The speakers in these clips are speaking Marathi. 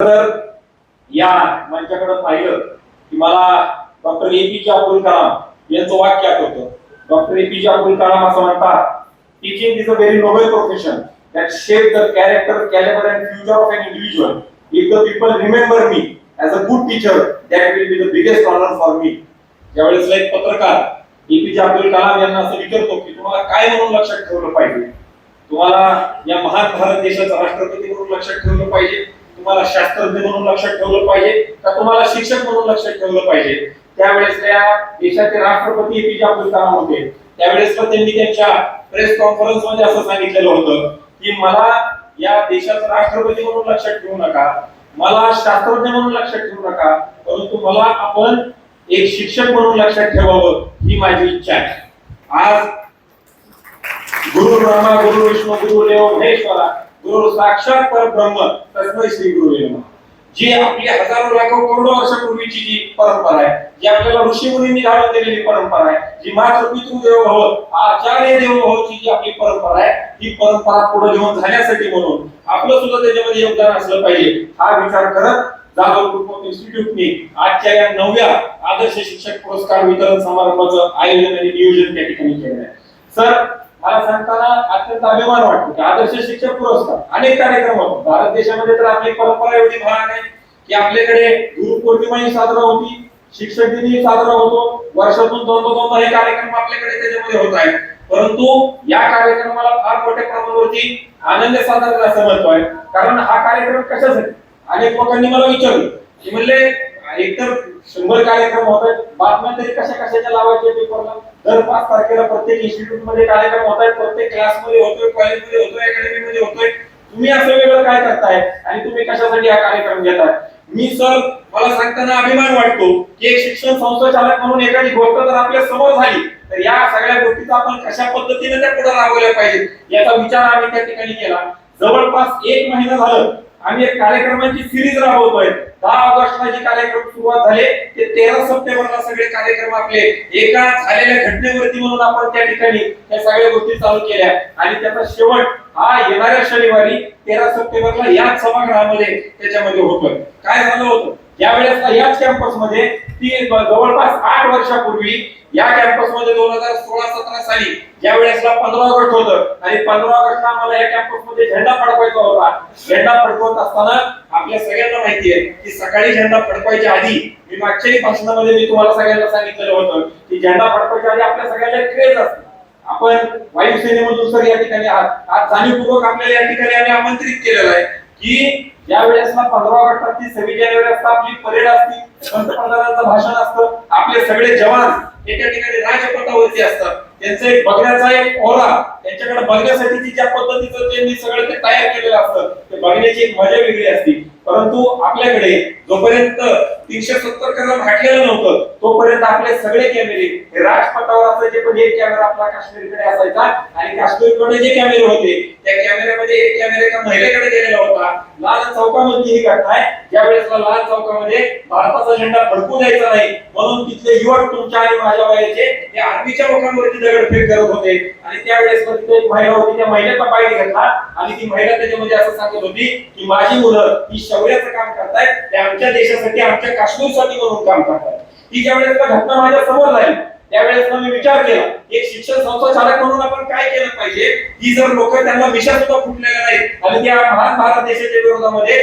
तर या मंचाकडे पाहिलं की मला डॉक्टर ए पी जे अब्दुल कलाम यांचं वाक्य आठवतं. डॉक्टर ए पी जे अब्दुल कलाम असं म्हणतात teaching is a very noble profession that shape the character calibre and future of an individual if the people remember me as a good teacher that will be the biggest honour for me ज्यावेळेस एक पत्रकार एपीजे अब्दुल कलाम यांना असं विचारतो की तुम्हाला काय म्हणून लक्षात ठेवलं पाहिजे? तुम्हाला या महान भारत देशाचा राष्ट्रपती म्हणून लक्षात ठेवलं पाहिजे? तुम्हाला शास्त्रज्ञ म्हणून लक्षात ठेवलं पाहिजे का तुम्हाला शिक्षक म्हणून लक्षात ठेवलं पाहिजे? त्यावेळेस त्या देशाचे राष्ट्रपती एपीजे अब्दुल कलाम होते. त्यावेळेस पण त्यांनी त्यांच्या प्रेस कॉन्फरन्समध्ये असं सांगितलेलं होतं की मला या देशाचा राष्ट्रपती म्हणून लक्षात ठेवू नका. मला शास्त्रज्ञ म्हणून लक्षात ठेवू नका. परंतु मला आपण एक शिक्षक म्हणून लक्षात ठेवावं ही माझी इच्छा आहे. आज गुरु ब्रह्मा गुरु विष्णू गुरु देव महेश्वरा गुरु साक्षात परब्रह्म तस्मै श्री गुरु जी आपली हजारो लाखो करोडो वर्षापूर्वीची जी परंपरा आहे जी आपल्याला ऋषी मुनींनी घालून दिलेली परंपरा आहे जी मात्र पितृदेव भव हो, आचार्य देव हो भवची जी आपली परंपरा आहे ही परंपरा पुढे घेऊन जाण्यासाठी म्हणून आपलं सुद्धा त्याच्यामध्ये योगदान असलं पाहिजे. हा विचार करत जाधव कुटुंब इन्स्टिट्यूटने आजच्या या नवव्या आदर्श शिक्षक पुरस्कार वितरण समारंभाचं आयोजन आणि नियोजन त्या ठिकाणी केलं आहे. सर मला सांगताना अत्यंत अभिमान वाटतो की आदर्श शिक्षक पुरस्कार अनेक कार्यक्रम होतो. भारत देशामध्ये तर आपली परंपरा एवढी महान आहे की आपल्याकडे गुरुपौर्णिमाही साजरा होती शिक्षक दिनही साजरा होतो. वर्षातून दोनदा दोनदा हे कार्यक्रम आपल्याकडे त्याच्यामध्ये होत आहे परंतु या कार्यक्रमाला फार मोठ्या प्रमाणावरती आनंद साजरा करायचं महत्त्व आहे. कारण हा कार्यक्रम कशासाठी? अनेक लोकांनी मला विचारलं. की म्हणले एकतर शंभर कार्यक्रम होत आहेत बातम्या तरी कशा कशाच्या लावायच्या पेपरला? दर पाच तारखेला प्रत्येक इन्स्टिट्यूटमध्ये कार्यक्रम होत आहेत प्रत्येक क्लासमध्ये होतोय कॉलेजमध्ये होतोय अकॅडमी मध्ये होतोय. तुम्ही असं वेगळं काय करताय आणि तुम्ही कशासाठी हा कार्यक्रम घेताय? मी सर मला सांगताना अभिमान वाटतो की एक शिक्षण संस्था चालक म्हणून एखादी गोष्ट जर आपल्यासमोर झाली तर या सगळ्या गोष्टीचा आपण कशा पद्धतीने त्या पुढे राबवल्या पाहिजेत? याचा विचार आम्ही त्या ठिकाणी केला. जवळपास एक महिना झालं आम्ही एक कार्यक्रमाची सिरीज राबवतोय. दहा ऑगस्टला जे कार्यक्रम सुरुवात झाले ते तेरा सप्टेंबरला सगळे कार्यक्रम आपले. एका झालेल्या घटनेवरती म्हणून आपण त्या ठिकाणी त्या सगळ्या गोष्टी चालू केल्या. आणि त्याचा शेवट हा येणाऱ्या शनिवारी तेरा सप्टेंबरला याच सभागृहामध्ये त्याच्यामध्ये होतोय. काय झालं होतं? यावेळेस याच कॅम्पसमध्ये ती जवळपास आठ वर्षापूर्वी या कॅम्पसमध्ये दोन हजार सोळा सतरा साली ज्या वेळेसला पंधरा ऑगस्ट होतं. आणि पंधरा ऑगस्टला आम्हाला या कॅम्पसमध्ये झेंडा फडकवायचा होता. झेंडा फडकवत असताना आपल्या सगळ्यांना माहिती आहे की सकाळी झेंडा फडकवायच्या आधी मी मागच्याही भाषणामध्ये मी तुम्हाला सगळ्यांना सांगितलेलं होतं की झेंडा फडकवायच्या आधी आपल्या सगळ्यांना क्रेज असतो. आपण वायुसेनेमधून सर या ठिकाणी आज जाणीवपूर्वक आपल्याला या ठिकाणी आम्ही आमंत्रित केलेलं आहे की ज्या वेळेसला पंधरा ऑगस्ट असते सव्वीस जानेवारी असतात आपली परेड असती पंतप्रधानांचं भाषण असतं आपले सगळे जवान एका त्या ठिकाणी राजपटावरती असतात त्यांचं एक बघण्याचा एक ओरा त्यांच्याकडे बघण्यासाठी ज्या पद्धतीचं त्यांनी सगळं ते तयार केलेलं असतं ते बघण्याची एक मजा वेगळी असते. परंतु आपल्याकडे जोपर्यंत तीनशे सत्तर कलम हटलेलं नव्हतं तोपर्यंत आपले सगळे कॅमेरे हे राजपथावर असायचे पण एक कॅमेरा आपला काश्मीरकडे असायचा. आणि काश्मीरकडे जे कॅमेरे होते त्या कॅमेऱ्यामध्ये एक कॅमेरा एका महिलेकडे गेलेला होता लाल चौकामधली ही घटना आहे. ज्या लाल चौकामध्ये भारताचा झेंडा फडकू द्यायचा नाही म्हणून तिथले युवक तुमच्या आणि माझ्या वयाचे ते आर्मीच्या लोकांवरती दगडफेक करत होते. आणि त्यावेळेस तिथे एक महिला होती त्या महिलेचा पाय घेतला आणि ती महिला त्याच्यामध्ये असं सांगत होती की माझी मुलं ही शौर्याचं काम करतायत. ते आमच्या देशासाठी आमच्या काश्मीरसाठी म्हणून काम करतायत. ही ज्यावेळेस घटना माझ्यासमोर झाली त्यावेळेस मी विचार केला एक शिक्षण संस्था चालक म्हणून आपण काय केलं पाहिजे? की जर लोक त्यांना विषय सुद्धा फुटलेला नाही आणि त्या महान भारत देशाच्या विरोधामध्ये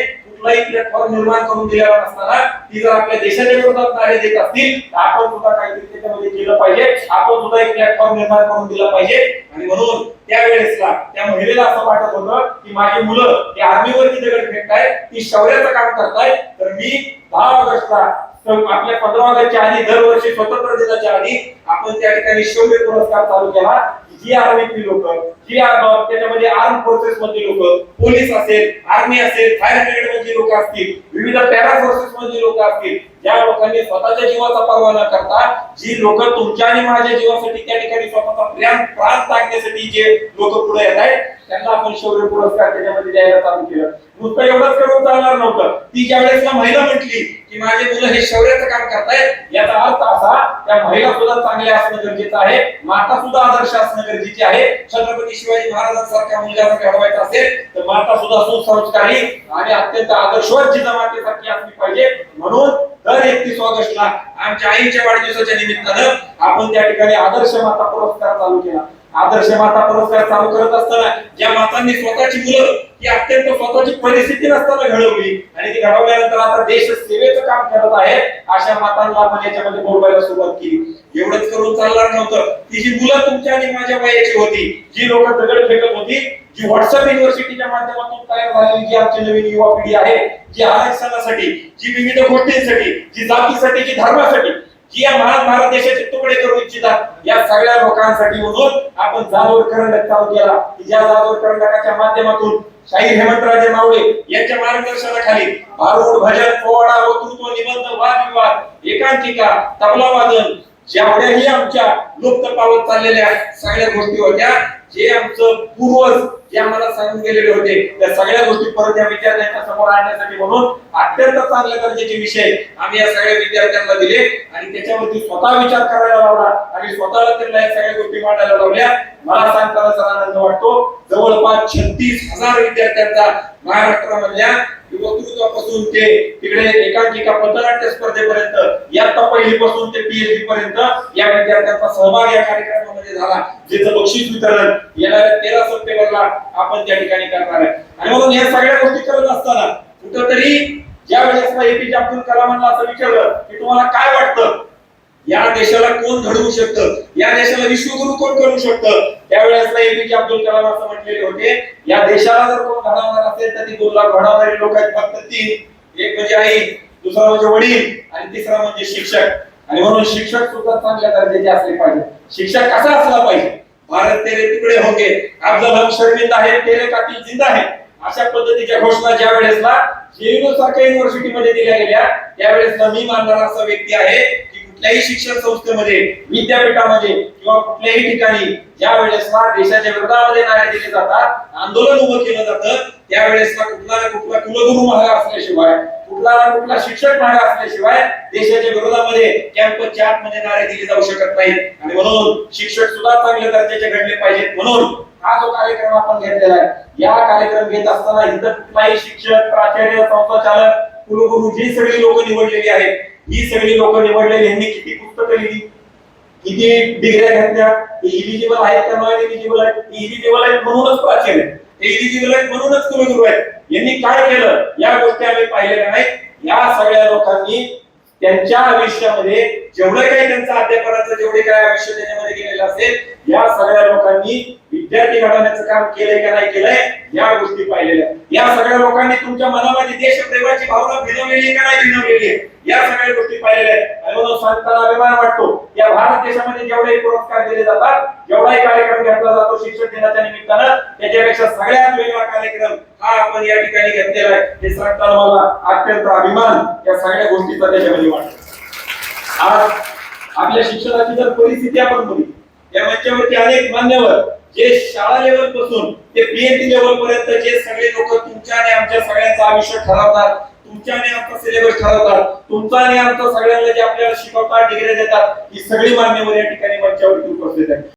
कुठलाही प्लॅटफॉर्म निर्माण करून दिलेला नसताना ती जर आपल्या देशाच्या विरोधात नारे देत असतील तर आपण सुद्धा काहीतरी त्याच्यामध्ये केलं पाहिजे. आपण सुद्धा एक प्लॅटफॉर्म निर्माण करून दिला पाहिजे. आणि म्हणून त्यावेळेसला त्या महिलेला असं वाटत होतं की माझी मुलं ते आर्मीवरती दगड फेकताय ती शौर्याचं काम करताय तर मी दहा ऑगस्टला तर आपल्या पंधरा ऑगस्टच्या आधी दरवर्षी स्वतंत्र दिनाच्या आधी आपण त्या ठिकाणी शौर्य पुरस्कार चालू केला. जी आर्मीतली लोक जी आर- त्याच्यामध्ये आर्म फोर्सेस मधली लोक पोलीस असेल आर्मी असेल फायर ब्रिगेड मधली लोक असतील विविध पॅरा फोर्सेस मधली लोक असतील या लोकांनी स्वतःच्या जीवाचा पर्वा न करता जी लोक तुमच्या आणि माझ्या जीवासाठी त्या ठिकाणी स्वतःचा प्रेम प्राण टाकण्यासाठी जे लोक पुढे येत आहेत त्यांना आपण शौर्य पुरस्कार त्याच्यामध्ये द्यायला चालू केलं. नुसतं एवढंच करून चालणार नव्हतं. ती ज्या वेळेस महिला म्हटली की माझे मुलं हे शौर्याचं काम करतायत याचा अर्थ असा त्या महिला सुद्धा चांगल्या असणं गरजेचं आहे माता सुद्धा आदर्श असणं गरजेचे आहे. छत्रपती शिवाजी महाराजांसारख्या मुलगा घडवायचं असेल तर माता सुद्धा सुसंस्कारी आणि अत्यंत आदर्शवत जी असली पाहिजे. म्हणून दर एकतीस ऑगस्टला आमच्या आईच्या वाढदिवसाच्या निमित्तानं आपण त्या ठिकाणी आदर्श माता पुरस्कार चालू केला. आदर्श माता पुरस्कार चालू करत असताना ज्या मातांनी स्वतःची मुलं ही अत्यंत स्वतःची परिस्थिती नसताना घडवली. आणि ती घडवल्यानंतर आता देश सेवेचं काम करत आहे अशा मातांना आपण याच्यामध्ये बोलवायला सुरुवात केली. एवढंच करून चालणार नव्हतं. ती जी मुलं तुमच्या आणि माझ्या वयाची होती जी लोक दगड फेकत होती जी व्हॉट्सअप युनिव्हर्सिटीच्या माध्यमातून तयार झालेली जी आमची नवीन युवा पिढी आहे जी आरक्षणासाठी जी विविध गोष्टींसाठी जी जातीसाठी जी धर्मासाठी की या महान भारत देशाचे तुकडे करू इच्छितात या सगळ्या लोकांसाठी म्हणून आपण जाधव करंडक चालू केला. की ज्या जाधवर करंडकाच्या माध्यमातून शाहीर हेमंतराजे मावळे यांच्या मार्गदर्शनाखाली भारूड भजन पोवाडा वक्तृत्व निबंध वादविवाद एकांकिका तबला वादन जेवढ्याही आमच्या लुप्त पावत चाललेल्या सगळ्या गोष्टी होत्या जे आमचं पूर्वज जे आम्हाला सांगून गेलेले होते त्या सगळ्या गोष्टी परत या विद्यार्थ्यांच्या समोर आणण्यासाठी म्हणून अत्यंत चांगल्या दर्जाचे विषय आम्ही या सगळ्या विद्यार्थ्यांना दिले आणि त्याच्यावरती स्वतः विचार करायला लावला आणि स्वतःला त्यांना या सगळ्या गोष्टी मांडायला लावल्या. मला सांगताना सर आनंद वाटतो जवळपास छत्तीस हजार विद्यार्थ्यांचा महाराष्ट्रामधल्या वक्तृत्वापासून ते तिकडे एकांकिका पथनाट्य स्पर्धेपर्यंत इयत्ता पहिलीपासून ते पीएचडी पर्यंत या विद्यार्थ्यांचा सहभाग या कार्यक्रमामध्ये झाला. ज्याचं बक्षीस वितरण येणाऱ्या तेरा सप्टेंबरला आपण त्या ठिकाणी करणार आहे. आणि म्हणून या सगळ्या गोष्टी करत असताना कुठंतरी ज्या वेळेस एपीजे अब्दुल कलामांना असं विचारलं की तुम्हाला काय वाटतं? या देशाला कोण घडवू शकतं? या देशाला विश्वगुरु कोण करू शकतं? त्यावेळेस एपीजे अब्दुल कलाम असं म्हटलेले होते या देशाला जर कोण घडवणार असेल तर ती दोन लाख घडवणारे लोक आहेत फक्त तीन एक म्हणजे आई दुसरा म्हणजे वडील आणि तिसरा म्हणजे शिक्षक. आणि म्हणून शिक्षक सुद्धा चांगल्या दर्जाचे असले पाहिजे. शिक्षक कसा असला पाहिजे? भारत तेरे तिकडे होते अफजल हम शर्मिंदा आहे तेरे कातील जिंदा आहे. अशा पद्धतीच्या घोषणा ज्या वेळेसला जेएनयू सारख्या युनिव्हर्सिटीमध्ये दिल्या गेल्या त्यावेळेसला मी मानणारा असा व्यक्ती आहे कुठल्याही शिक्षण संस्थेमध्ये विद्यापीठामध्ये किंवा कुठल्याही ठिकाणी ज्या वेळेस देशाच्या विरोधामध्ये नारे दिले जातात आंदोलन उभं केलं जातं त्यावेळेस कुठला ना कुठला कुलगुरू महाग असल्याशिवाय कुठला ना कुठला शिक्षक महाग असल्याशिवाय देशाच्या विरोधामध्ये कॅम्पसच्या आतमध्ये नारे दिले जाऊ शकत नाहीत. आणि म्हणून शिक्षक सुद्धा चांगल्या दर्जाचे घडले पाहिजेत. म्हणून हा जो कार्यक्रम आपण घेतलेला आहे या कार्यक्रम घेत असताना इथं कुठलाही शिक्षक प्राचार्य संस्थाचालक कुलगुरू जी सगळी लोक निवडलेली आहेत ही सगळी लोक निवडलेली यांनी किती पुस्तकं लिहिली? किती डिग्र्या घेतल्या? इलिजिबल आहेत का नॉन इलिजिबल आहेत? इलिजिबल आहेत म्हणूनच प्राचीन ते इलिजिबल आहेत म्हणूनच कुलगुरू आहेत. यांनी काय केलं? या गोष्टी आम्ही पाहिलेल्या नाहीत. या सगळ्या लोकांनी त्यांच्या आयुष्यामध्ये जेवढं काही त्यांचं अध्यापनाचं जेवढे काय आयुष्य त्याच्यामध्ये गेलेलं असेल या सगळ्या लोकांनी विद्यार्थी घडवण्याचं काम केलंय का नाही केलंय या गोष्टी पाहिलेल्या. या सगळ्या लोकांनी तुमच्या मनामध्ये देशप्रेमाची भावना भिनवलेली आहे का नाही भिनवलेली आहे? या सगळ्या गोष्टी पाहिलेल्या आहेत. आणि म्हणून सांगताना अभिमान वाटतो. या भारत देशामध्ये जेवढे पुरस्कार दिले जातात जेवढाही कार्यक्रम घेतला जातो शिक्षक दिनाच्या निमित्तानं त्याच्यापेक्षा सगळ्यात वेगळा कार्यक्रम हा आपण या ठिकाणी घेतलेला आहे. हे सांगताना मला अत्यंत अभिमान या सगळ्या गोष्टीचा त्याच्यामध्ये वाटतो आज आपल्या शिक्षणाची जर परिस्थिती आपण बघितली या मंचावरती अनेक मान्यवर जे शाळा लेवलपासून ते पीएचडी लेवल पर्यंत जे सगळे लोक तुमच्या आणि आमच्या सगळ्यांचं आयुष्य ठरवतात तुमच्या आणि आमचा सिलेबस ठरवतात. तुमचा आणि आमचा सगळ्यांना जे आपल्याला शिकवतात डिग्री देतात ही सगळी मान्यवर या ठिकाणी मंचावरती उपस्थित आहेत.